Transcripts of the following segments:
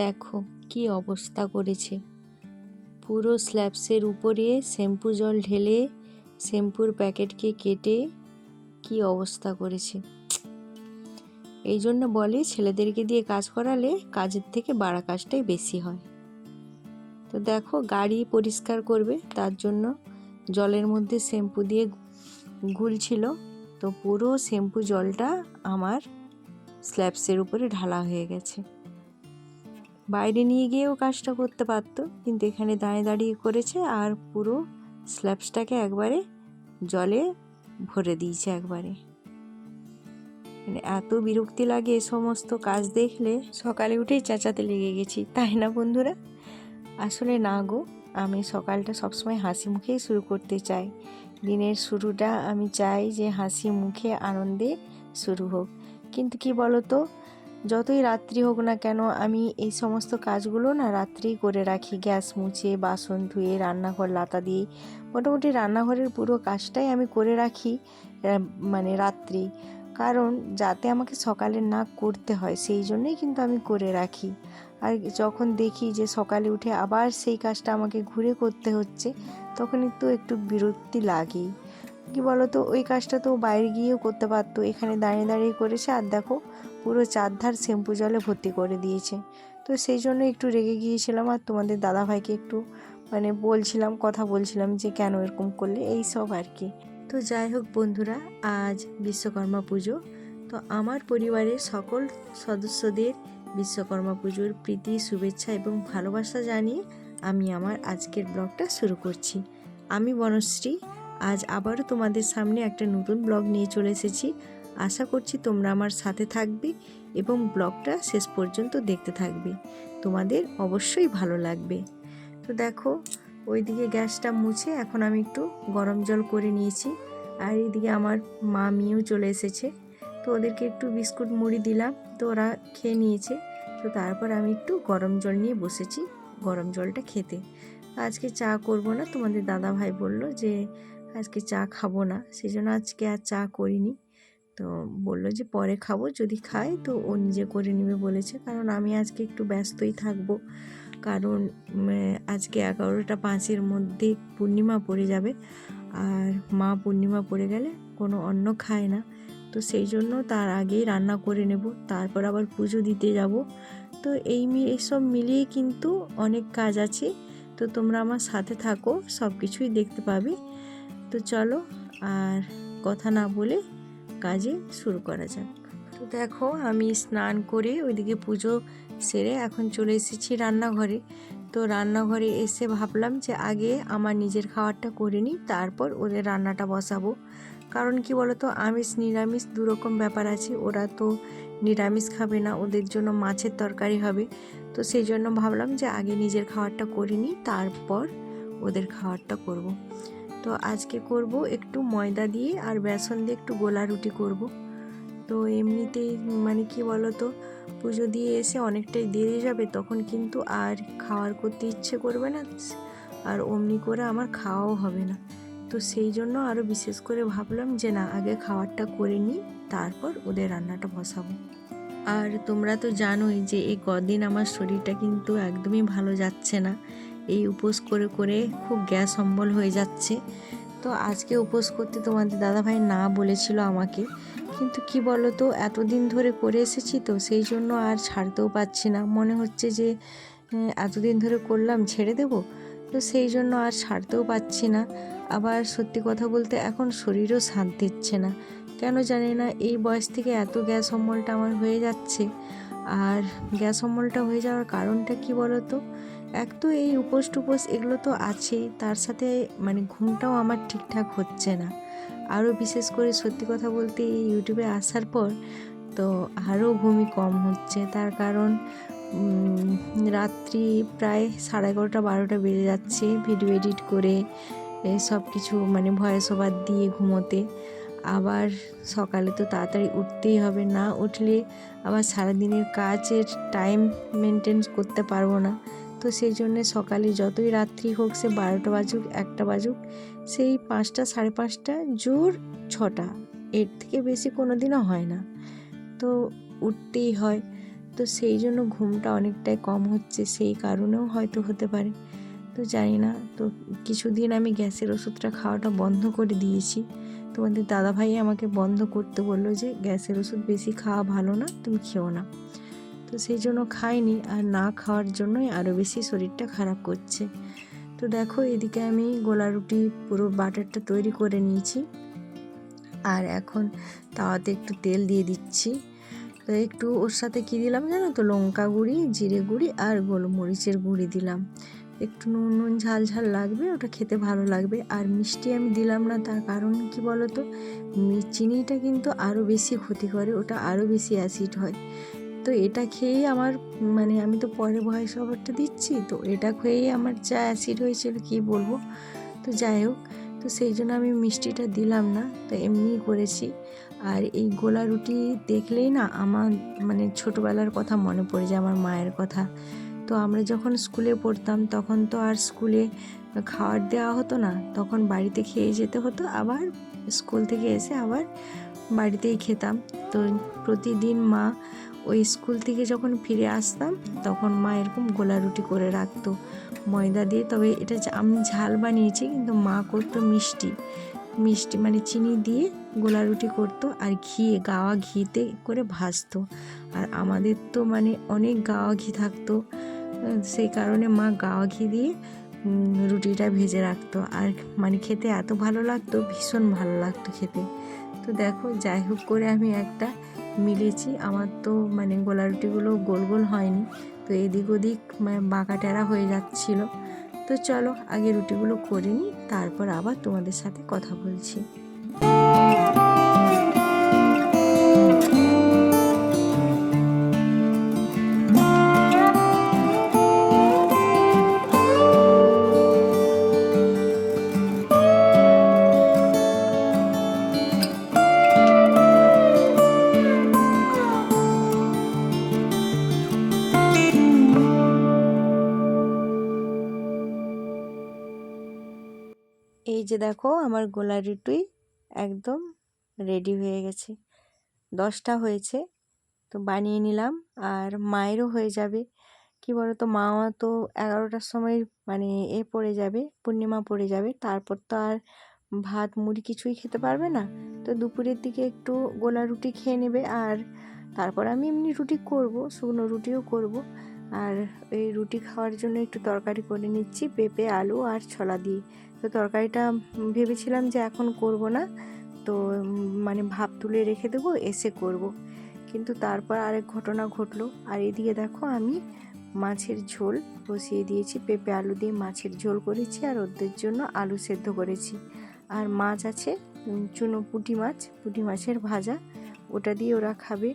দেখো, কি অবস্থা করেছে। পুরো স্ল্যাবসের উপরে শ্যাম্পু জল ঢেলে, শ্যাম্পুর প্যাকেটকে কেটে কি অবস্থা করেছে। এই জন্য বলে ছেলেদেরকে দিয়ে কাজ করালে কাজের থেকে বাড়া কাজটাই বেশি হয়। তো দেখো, গাড়ি পরিষ্কার করবে, তার জন্য জলের মধ্যে শ্যাম্পু দিয়ে গুলছিল তো পুরো শ্যাম্পু জলটা আমার স্ল্যাবসের উপরে ঢালা হয়ে গেছে। বাইরে নিয়ে গিয়েও কাজটা করতে পারতো। কিন্তু এখানে দাঁড়িয়ে দাঁড়িয়ে করেছে আর পুরো স্ল্যাবসটাকে একবারে জলে ভরে দিয়েছে একবারে। মানে এত বিরক্তি লাগে সমস্ত কাজ দেখলে। সকালে উঠেই চেঁচাতে লেগে গেছি। তাই না বন্ধুরা? আসলে না গো, আমি সকালটা সবসময় হাসি মুখেই শুরু করতে চাই। দিনের শুরুটা আমি চাই যে হাসি মুখে আনন্দে শুরু হোক। কিন্তু কি বলতো? যতই রাত্রি হোক না কেন, আমি এই সমস্ত কাজগুলো না রাত্রেই করে রাখি। গ্যাস মুছে, বাসন ধুয়ে, রান্নাঘর লাতা দিয়ে, মোটামুটি রান্নাঘরের পুরো কাজটাই আমি করে রাখি মানে রাত্রি। কারণ যাতে আমাকে সকালে না করতে হয়, সেই জন্যই কিন্তু আমি করে রাখি। আর যখন দেখি যে সকালে উঠে আবার সেই কাজটা আমাকে ঘুরে করতে হচ্ছে তখন একটু একটু বিরক্তি লাগেই। কি বলতো, ওই কাজটা তো বাইরে গিয়েও করতে পারতো, এখানে দাঁড়িয়ে দাঁড়িয়ে করেছে, আর দেখো পুরো চারধার শ্যাম্পু জলে ভর্তি করে দিয়েছে। তো সেই জন্য একটু রেগে গিয়েছিলাম আর তোমাদের দাদাভাইকে একটু মানে বলছিলাম, কথা বলছিলাম যে কেন এরকম করলে, এই সব আর কি। তো যাই হোক বন্ধুরা, আজ বিশ্বকর্মা পুজো। তো আমার পরিবারের সকল সদস্যদের বিশ্বকর্মা পুজোর প্রীতি, শুভেচ্ছা এবং ভালোবাসা জানিয়ে আমি আমার আজকের ব্লগটা শুরু করছি। আমি বনশ্রী, আজ আবারও তোমাদের সামনে একটা নতুন ব্লগ নিয়ে চলে এসেছি। আশা করছি তোমরা আমার সাথে থাকবে এবং ব্লগটা শেষ পর্যন্ত দেখতে থাকবে। তোমাদের অবশ্যই ভালো লাগবে। তো দেখো, ওইদিকে গ্যাসটা মুছে এখন আমি একটু গরম জল করে নিয়েছি। আর এইদিকে আমার মা মেয়েও চলে এসেছে। তো ওদেরকে একটু বিস্কুট মুড়ি দিলাম, তো ওরা খেয়ে নিয়েছে। তো তারপর আমি একটু গরম জল নিয়ে বসেছি, গরম জলটা খেতে। আজকে চা করব না, তোমাদের দাদা ভাই বলল যে আজকে চা খাব না সেই জন্য আজকে আর চা করিনি। তো বলল যে, পরে খাব, যদি খাই তো ও নিজে করে নেবে, বলেছে। কারণ আমি আজকে একটু ব্যস্তই থাকব। কারণ আজকে এগারোটা পাঁচের মধ্যে পূর্ণিমা পড়ে যাবে। আর মা পূর্ণিমা পড়ে গেলে কোনো অন্ন খায় না। তো সেই জন্য তার আগেই রান্না করে নেব। তারপর আবার পুজো দিতে যাব। তো এই মি এসব মিলিয়ে কিন্তু অনেক কাজ আছে। তো তোমরা আমার সাথে থাকো সব কিছুই দেখতে পাবে। তো চলো, আর কথা না বলে কাজে শুরু করা যাক। তো দেখো আমি স্নান করে ওইদিকে পুজো সেরে এখন চলে এসেছি রান্নাঘরে। তো রান্নাঘরে এসে ভাবলাম যে আগে আমার নিজের খাবারটা করে নিই, তারপর ওদের রান্নাটা বসাবো। কারণ কি বলতো, আমিষ, নিরামিষ দুরকম ব্যাপার আছে। ওরা তো নিরামিষ খাবে না, ওদের জন্য মাছের তরকারি হবে। তো সেই জন্য ভাবলাম যে আগে নিজের খাবারটা করে নিই, তারপর ওদের খাবারটা করব। তো আজকে করব একটু ময়দা দিয়ে আর বেসন দিয়ে একটু গোলা রুটি করব। তো এমনিতেই মানে কি বলতো, পুজো দিয়ে এসে অনেকটাই দেরি যাবে, তখন কিন্তু আর খাওয়ার করতে ইচ্ছে করবে না, আর অমনি করে আমার খাওয়াও হবে না। তো সেই জন্য আরও বিশেষ করে ভাবলাম যে না, আগে খাবারটা করে নিই, তারপর ওদের রান্নাটা বসাবো। আর তোমরা তো জানোই যে এই কদিন আমার শরীরটা কিন্তু একদমই ভালো যাচ্ছে না। এই উপোস করে করে খুব গ্যাস অম্বল হয়ে যাচ্ছে। তো আজকে উপোস করতে তোমাদের দাদাভাই না বলেছিল আমাকে। কিন্তু কি বলো তো এতদিন ধরে করে এসেছি তো, সেই জন্য আর ছাড়তেও পারছি না। মনে হচ্ছে যে এতদিন ধরে করলাম, ছেড়ে দেব? তো সেই জন্য আর ছাড়তেও পারছি না। আবার সত্যি কথা বলতে এখন শরীরও শান্তি দিচ্ছে না। কেন জানি না, এই বয়স থেকে এত গ্যাস অম্বলটা আমার হয়ে যাচ্ছে। আর গ্যাস অম্বলটা হয়ে যাওয়ার কারণটা কি বলো তো এক তো এই উপোস টুপোস এগুলো তো আছেই, তার সাথে মানে ঘুমটাও আমার ঠিকঠাক হচ্ছে না। আরও বিশেষ করে সত্যি কথা বলতে এই ইউটিউবে আসার পর তো আরও ঘুমই কম হচ্ছে। তার কারণ রাত্রি প্রায় সাড়ে এগারোটা, বারোটা বেজে যাচ্ছে ভিডিও এডিট করে সব কিছু মানে ভয়েস ওভার দিয়ে ঘুমোতে। আবার সকালে তো তাড়াতাড়ি উঠতেই হবে, না উঠলে আবার সারাদিনের কাজের টাইম মেনটেন করতে পারব না। তো সেই জন্যে সকালে যতই রাত্রি হোক সে বারোটা বাজুক, একটা বাজুক, সেই পাঁচটা, সাড়ে পাঁচটা, জোর ছটা। এর থেকে বেশি কোনো দিনও হয় না। তো উঠতেই হয়। তো সেই জন্য ঘুমটা অনেকটাই কম হচ্ছে, সেই কারণেও হয়তো হতে পারে। তো জানি না, তো কিছুদিন আমি গ্যাসের ওষুধটা খাওয়াটা বন্ধ করে দিয়েছি। তোমাদের দাদাভাই আমাকে বন্ধ করতে বলল যে, গ্যাসের ওষুধ বেশি খাওয়া ভালো না, তুমি খেও না। তো সেই জন্য খাইনি আর না খাওয়ার জন্যই আরও বেশি শরীরটা খারাপ করছে। তো দেখো এদিকে আমি গোলা রুটি পুরো বাটারটা তৈরি করে নিয়েছি। আর এখন তাওয়াতে একটু তেল দিয়ে দিচ্ছি। তো একটু ওর সাথে কী দিলাম জানো তো? লঙ্কা গুঁড়ি, জিরে গুঁড়ি আর গোলমরিচের গুঁড়ি দিলাম। একটু নুন নুন, ঝাল ঝাল লাগবে, ওটা খেতে ভালো লাগবে। আর মিষ্টি আমি দিলাম না, তার কারণ কি বলো তো চিনিটা কিন্তু আরও বেশি ক্ষতি করে, ওটা আরও বেশি অ্যাসিড হয়। তো এটা খেয়েই আমার মানে আমি তো পরে ভয়েস ওভারটা দিচ্ছি, তো এটা খেয়েই আমার যা অ্যাসিড হয়েছিল, কি বলব? তো যাই হোক, তো সেই জন্য আমি মিষ্টিটা দিলাম না, তো এমনিই করেছি। আর এই গোলা রুটি দেখলেই না আমার মানে ছোটোবেলার কথা মনে পড়ে যায়, আমার মায়ের কথা। তো আমরা যখন স্কুলে পড়তাম, তখন তো আর স্কুলে খাবার দেওয়া হতো না, তখন বাড়িতে খেয়ে যেতে হতো, আবার স্কুল থেকে এসে আবার বাড়িতেই খেতাম। তো প্রতিদিন মা ওই স্কুল থেকে যখন ফিরে আসতাম, তখন মা এরকম গোলা রুটি করে রাখতো, ময়দা দিয়ে। তবে এটা আমি ঝাল বানিয়েছি, কিন্তু মা করতো মিষ্টি। মিষ্টি মানে চিনি দিয়ে গোলা রুটি করতো আর ঘিয়ে গাওয়া ঘিতে করে ভাজতো। আর আমাদের তো মানে অনেক গাওয়া ঘি থাকতো সেই কারণে মা গাওয়া ঘি দিয়ে রুটিটা ভেজে রাখতো। আর মানে খেতে এত ভালো লাগতো, ভীষণ ভালো লাগতো খেতে। তো দেখো, যাই হোক করে আমি একটা মিলেছি। আমার তো মানে গোলা রুটিগুলো গোল গোল হয়নি। তো এদিক ওদিক মানে বাঁকা টেরা হয়ে যাচ্ছিল। তো চলো, আগে রুটিগুলো করে নিই, তারপর আবার তোমাদের সাথে কথা বলছি। দেখো আমার গোলা রুটি একদম রেডি হয়ে গেছে। দশটা হয়েছে, তো বানিয়ে নিলাম আর মায়েরও হয়ে যাবে। কি বলো তো মা তো এগারোটার সময় মানে এ পড়ে যাবে, পূর্ণিমা পড়ে যাবে, তারপর তো আর ভাত, মুড়ি কিছুই খেতে পারবে না। তো দুপুরের দিকে একটু গোলা রুটি খেয়ে নেবে আর তারপর আমি এমনি রুটি করব, শুকনো রুটিও করব। আর এই রুটি খাওয়ার জন্য একটু তরকারি করে নিচ্ছি, পেঁপে, আলু আর ছোলা দিয়ে। তো তরকারিটা ভেবেছিলাম যে এখন করব না। তো মানে ভাব তুলে রেখে দেবো, এসে করব। কিন্তু তারপর আরেক ঘটনা ঘটলো। আর এদিকে দেখো আমি মাছের ঝোল বসিয়ে দিয়েছি। পেঁপে আলু দিয়ে মাছের ঝোল করেছি আর ওদের জন্য আলু সেদ্ধ করেছি। আর মাছ আছে চুনো পুঁটি মাছ, পুঁটি মাছের ভাজা। ওটা দিয়ে ওরা খাবে।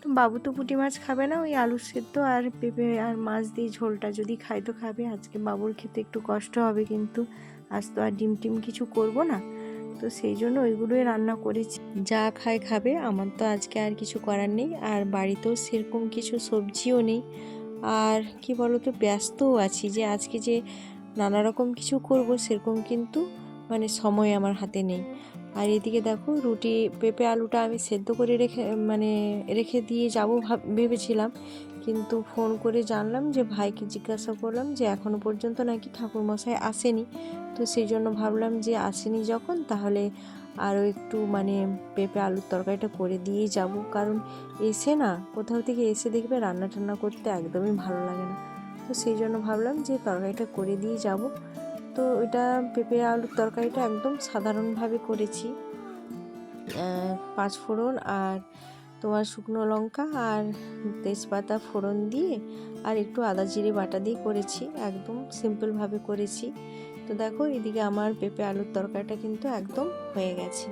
তো বাবু তো পুঁটি মাছ খাবে না, ওই আলু সেদ্ধ আর পেঁপে আর মাছ দিয়ে ঝোলটা যদি খায় তো খাবে। আজকে বাবুর খেতে একটু কষ্ট হবে কিন্তু। আজ তো আর ডিম টিম কিছু করব না। তো সেই জন্য ওইগুলোই রান্না করেছি। যা খায় খাবে, আমার তো আজকে আর কিছু করার নেই। আর বাড়িতেও সেরকম কিছু সবজিও নেই। আর কি বলতো, ব্যস্তও আছি যে আজকে যে নানা রকম কিছু করব, সেরকম কিন্তু মানে সময় আমার হাতে নেই। আর এদিকে দেখো রুটি, পেঁপে, আলুটা আমি সেদ্ধ করে রেখে মানে রেখে দিয়ে যাব ভাব, ভেবেছিলাম। কিন্তু ফোন করে জানলাম যে ভাইকে জিজ্ঞাসা করলাম যে এখনও পর্যন্ত নাকি ঠাকুরমশাই আসেনি। তো সেই জন্য ভাবলাম যে আসেনি যখন, তাহলে আরও একটু মানে পেঁপে আলুর তরকারিটা করে দিয়েই যাব। কারণ এসে না, কোথাও থেকে এসে দেখবে রান্না টান্না করতে একদমই ভালো লাগে না। তো সেই জন্য ভাবলাম যে তরকারিটা করে দিয়ে যাব। তো ওইটা পেঁপে, আলুর তরকারিটা একদম সাধারণভাবে করেছি। পাঁচ ফোড়ন আর তোমার শুকনো লঙ্কা আর তেজপাতা ফোড়ন দিয়ে আর একটু আদা জিরে বাটা দিয়ে করেছি, একদম সিম্পলভাবে করেছি। তো দেখো, এদিকে আমার পেঁপে, আলুর তরকারিটা কিন্তু একদম হয়ে গেছে।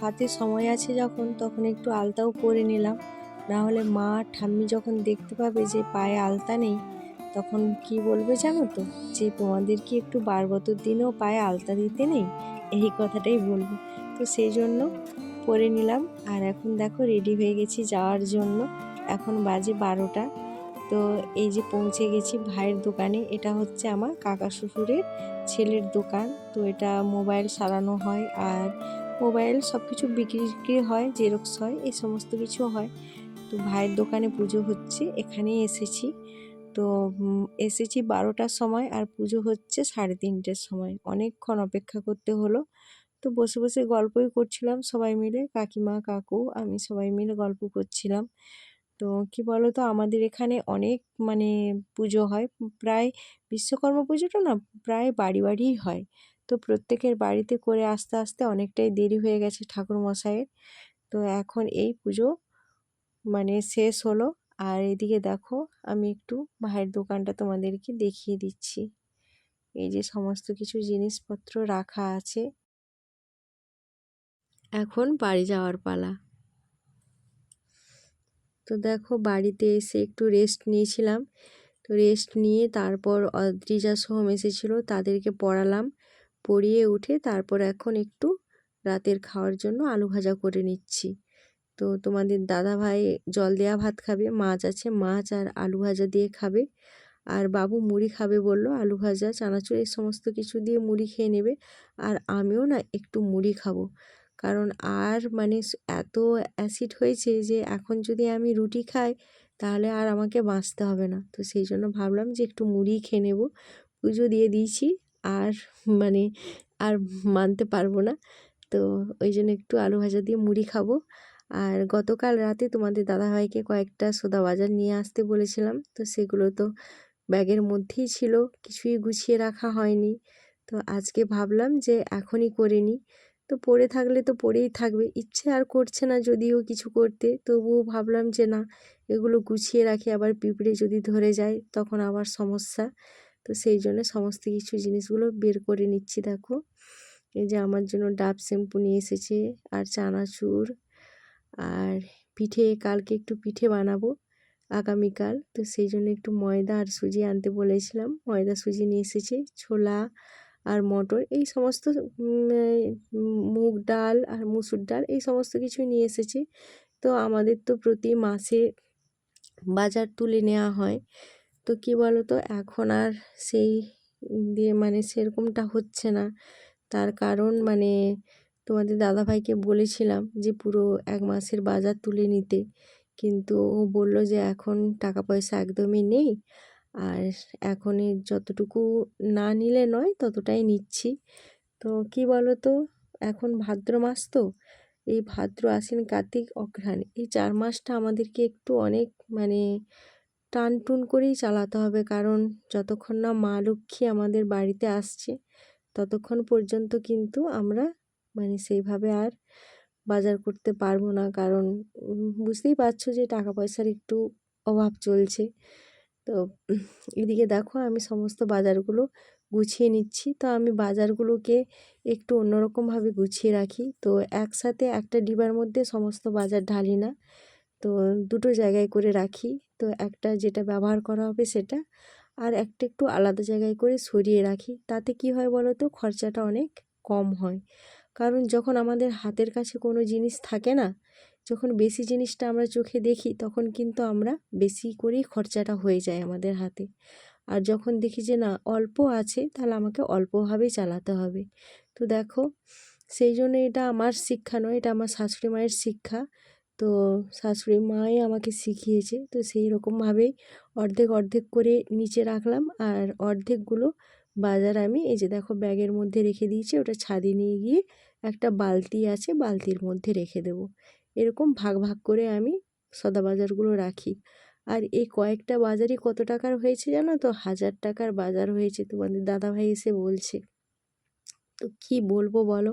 হাতে সময় আছে যখন, তখন একটু আলতাও পরে নিলাম। না হলে মা, ঠাম্মি যখন দেখতে পাবে যে পায়ে আলতা নেই তখন কি বলবে জানো তো? যে তোমাদের কি একটু বারবতর দিনেও পায়ে আলতা দিতে নেই, এই কথাটাই বলব। তো সেই জন্য পরে নিলাম। আর এখন দেখো রেডি হয়ে গেছি যাওয়ার জন্য। এখন বাজে বারোটা। তো এই যে পৌঁছে গেছি ভাইয়ের দোকানে, এটা হচ্ছে আমার কাকা শ্বশুরের ছেলের দোকান। তো এটা মোবাইল সারানো হয় আর মোবাইল সব কিছু বিক্রি হয়, জেরক্স হয়, এই সমস্ত কিছু হয়। তো ভাইয়ের দোকানে পুজো হচ্ছে, এখানেই এসেছি। তো এসেছি বারোটার সময় আর পুজো হচ্ছে সাড়ে তিনটের সময়। অনেকক্ষণ অপেক্ষা করতে হলো। তো বসে বসে গল্পই করছিলাম সবাই মিলে। কাকিমা, কাকু, আমি সবাই মিলে গল্প করছিলাম। তো কি বলো তো আমাদের এখানে অনেক মানে পুজো হয়। প্রায় বিশ্বকর্মা পুজোটা না প্রায় বাড়ি, বাড়িই হয়। তো প্রত্যেকের বাড়িতে করে আস্তে আস্তে অনেকটাই দেরি হয়ে গেছে ঠাকুর মশাইয়ের তো এখন এই পুজো মানে শেষ হলো। আর এদিকে দেখো, আমি একটু ভাইয়ের দোকানটা তোমাদেরকে দেখিয়ে দিচ্ছি। এই যে সমস্ত কিছু জিনিসপত্র রাখা আছে। এখন বাড়ি যাওয়ার পালা। তো দেখো, বাড়িতে এসে একটু রেস্ট নিয়েছিলাম। তো রেস্ট নিয়ে তারপর অদ্রিজা সোহম এসেছিল তাদেরকে পড়ালাম। পড়িয়ে উঠে তারপর এখন একটু রাতের খাওয়ার জন্য আলু ভাজা করে নিচ্ছি। তো তোমাদের দাদা ভাই জল দেওয়া ভাত খাবে, মাছ আছে, মাছ আর আলু ভাজা দিয়ে খাবে। আর বাবু মুড়ি খাবে বলল, আলু ভাজা, চানাচুর এই সমস্ত কিছু দিয়ে মুড়ি খেয়ে নেবে। আর আমিও না একটু মুড়ি খাব। কারণ আর মানে এত অ্যাসিড হয়েছে যে এখন যদি আমি রুটি খাই, তাহলে আর আমাকে বাঁচতে হবে না। তো সেই জন্য ভাবলাম যে একটু মুড়ি খেয়ে নেব। পুজো দিয়ে দিয়েছি, আর মানে আর মানতে পারব না। তো ওই জন্য একটু আলু ভাজা দিয়ে মুড়ি খাব। আর গতকাল রাতে তোমাদের দাদাভাইকে কয়েকটা সোদা বাজার নিয়ে আসতে বলেছিলাম। তো সেগুলো তো ব্যাগের মধ্যেই ছিল, কিছুই গুছিয়ে রাখা হয়নি। তো আজকে ভাবলাম যে এখনই করে নিই। তো পড়ে থাকলে তো পড়েই থাকবে, ইচ্ছে আর করছে না যদিও কিছু করতে। তবুও ভাবলাম যে না, এগুলো গুছিয়ে রাখি, আবার পিঁপড়ে যদি ধরে যায় তখন আবার সমস্যা। তো সেই জন্য সমস্ত কিছু জিনিসগুলো বের করে নিচ্ছি, দেখো। এই যে আমার জন্য ডাব শ্যাম্পু নিয়ে এসেছে, আর চানাচুর আর পিঠে কালকে একটু পিঠে বানাবো আগামীকাল। তো সেই জন্য একটু ময়দা আর সুজি আনতে বলেছিলাম। ময়দা, সুজি নিয়ে এসেছি, ছোলা আর মটর। এই সমস্ত মুগ ডাল আর মুসুর ডাল, এই সমস্ত কিছু নিয়ে এসেছি। তো আমাদের তো প্রতি মাসে বাজার তুলে নেওয়া হয়। তো কি বলো তো এখন আর সেই দিয়ে মানে সেরকমটা হচ্ছে না। তার কারণ মানে তোমাদের দাদাভাইকে বলেছিলাম যে, পুরো এক মাসের বাজার তুলে নিতে। কিন্তু ও বলল যে, এখন টাকা পয়সা একদমই নেই। আর এখনই যতটুকু না নিলে নয়, ততটাই নিচ্ছি। তো কি বলো তো এখন ভাদ্র মাস তো। এই ভাদ্র, আশ্বিন, কার্তিক, অঘ্রাণ, এই চার মাসটা আমাদেরকে একটু অনেক মানে টান টুন করেই চালাতে হবে। কারণ যতক্ষণ না মা লক্ষ্মী আমাদের বাড়িতে আসছে, ততক্ষণ পর্যন্ত কিন্তু আমরা মানে সেইভাবে আর বাজার করতে পারব না। কারণ বুঝতেই পারছ যে টাকা পয়সার একটু অভাব চলছে। তো এদিকে দেখো আমি সমস্ত বাজারগুলো গুছিয়ে নিচ্ছি। তো আমি বাজারগুলোকে একটু অন্যরকমভাবে গুছিয়ে রাখি। তো একসাথে একটা ডিবার মধ্যে সমস্ত বাজার ঢালি না। তো দুটো জায়গায় করে রাখি। তো একটা যেটা ব্যবহার করা হবে সেটা আর একটা একটু আলাদা জায়গায় করে সরিয়ে রাখি। তাতে কি হয় বলো তো, খরচাটা অনেক কম হয়। কারণ যখন আমাদের হাতের কাছে কোনো জিনিস থাকে না, যখন বেশি জিনিসটা আমরা চোখে দেখি, তখন কিন্তু আমরা বেশি করেই খরচাটা হয়ে যায় আমাদের হাতে। আর যখন দেখি যে না, অল্প আছে, তাহলে আমাকে অল্পভাবেই চালাতে হবে। তো দেখো, সেই জন্য এটা আমার শিক্ষা নয়, এটা আমার শাশুড়ি মায়ের শিক্ষা। তো শাশুড়ি মাই আমাকে শিখিয়েছে, তো সেই রকমভাবেই অর্ধেক অর্ধেক করে নিচে রাখলাম আর অর্ধেকগুলো বাজার আমি, এই যে দেখো ব্যাগের মধ্যে রেখে দিয়েছি, ওটা ছাদে নিয়ে গিয়ে একটা বালতি আছে, বালতির মধ্যে রেখে দেবো। এরকম ভাগ ভাগ করে আমি সদা বাজারগুলো রাখি। আর এই কয়েকটা বাজারই কত টাকার হয়েছে জানো তো? হাজার টাকার বাজার হয়েছে, তোমাদের দাদাভাই এসে বলছে। তো কি বলব বলো?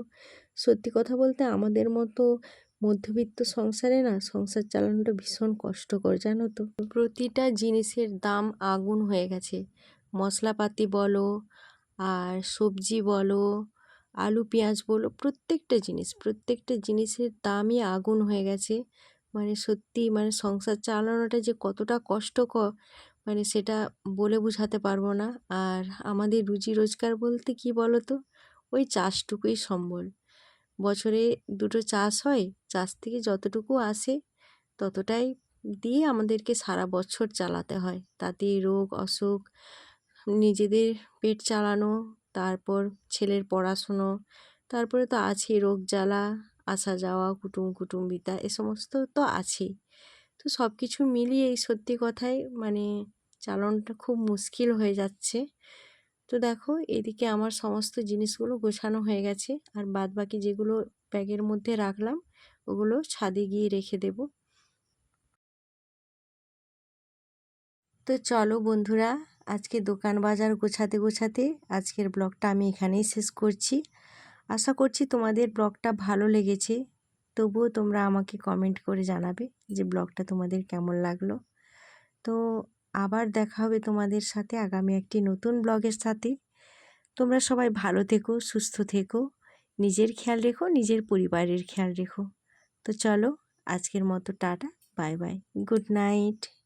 সত্যি কথা বলতে আমাদের মতো মধ্যবিত্ত সংসারে না সংসার চালানোটা ভীষণ কষ্টকর জানো তো? প্রতিটা জিনিসের দাম আগুন হয়ে গেছে। মশলাপাতি বলো, আর সবজি বলো, আলু, পেঁয়াজ বলো, প্রত্যেকটা জিনিস, প্রত্যেকটা জিনিসের দামই আগুন হয়ে গেছে। মানে সত্যি মানে সংসার চালানোটা যে কতটা কষ্টকর মানে সেটা বলে বোঝাতে পারব না। আর আমাদের রুজি রোজগার বলতে কি বলো তো ওই চাষটুকুই সম্বল। বছরে দুটো চাষ হয়, চাষ থেকে যতটুকু আসে, ততটাই দিয়ে আমাদেরকে সারা বছর চালাতে হয়। তাতে রোগ, অসুখ নিজেদের পেট চালানো, তারপর ছেলের পড়াশুনো, তারপরে তো আছেই রোগ জ্বালা, আসা যাওয়া, কুটুম কুটুম্বিতা, এ সমস্ত তো আছেই। তো সব কিছু মিলিয়ে এই সত্যি কথাই মানে চালানোটা খুব মুশকিল হয়ে যাচ্ছে। তো দেখো, এদিকে আমার সমস্ত জিনিসগুলো গোছানো হয়ে গেছে, আর বাদ বাকি যেগুলো ব্যাগের মধ্যে রাখলাম, ওগুলো ছাদে গিয়ে রেখে দেব। তো চলো বন্ধুরা আজকে দোকান বাজার গোছাতে গোছাতে আজকের ব্লগটা আমি এখানেই শেষ করছি। আশা করছি তোমাদের ব্লগটা ভালো লেগেছে। তবুও তোমরা আমাকে কমেন্ট করে জানাবে যে ব্লগটা তোমাদের কেমন লাগল। তো আবার দেখা হবে তোমাদের সাথে আগামী একটি নতুন ব্লগের সাথে। তোমরা সবাই ভালো থেকো, সুস্থ থেকো, নিজের খেয়াল রেখো, নিজের পরিবারের খেয়াল রেখো। তো চলো আজকের মতো tata, bye bye, good night.